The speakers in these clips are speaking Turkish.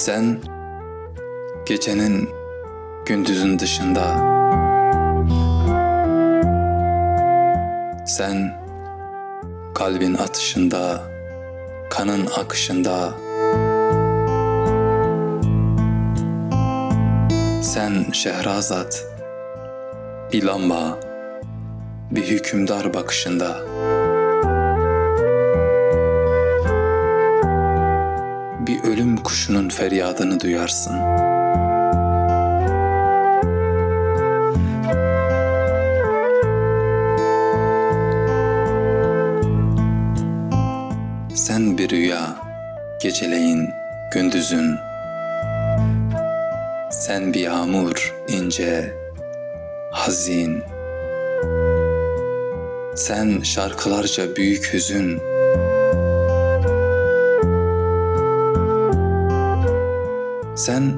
Sen gecenin gündüzün dışında Sen kalbin atışında, kanın akışında Sen Şehrazat, bir lamba, bir hükümdar bakışında. Ölüm kuşunun feryadını duyarsın. Sen bir rüya, geceleyin, gündüzün. Sen bir yağmur, ince, hazin. Sen şarkılarca büyük hüzün. Sen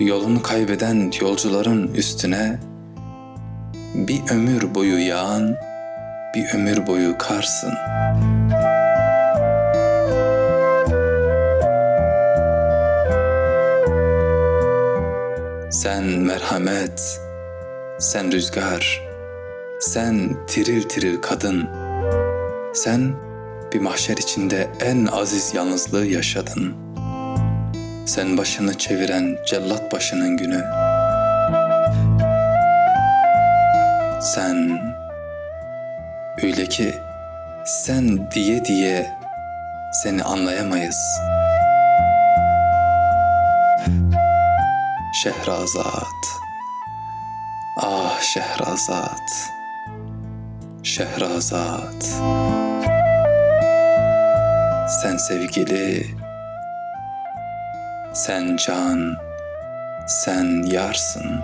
yolunu kaybeden yolcuların üstüne bir ömür boyu yağan, bir ömür boyu karsın. Sen merhamet, sen rüzgar, sen tiril tiril kadın. Sen bir mahşer içinde en aziz yalnızlığı yaşadın. Sen başını çeviren cellat başının günü. Sen öyle ki sen diye diye seni anlayamayız. Şehrazat. Ah Şehrazat. Şehrazat. Sen sevgili, sen can, sen yarsın.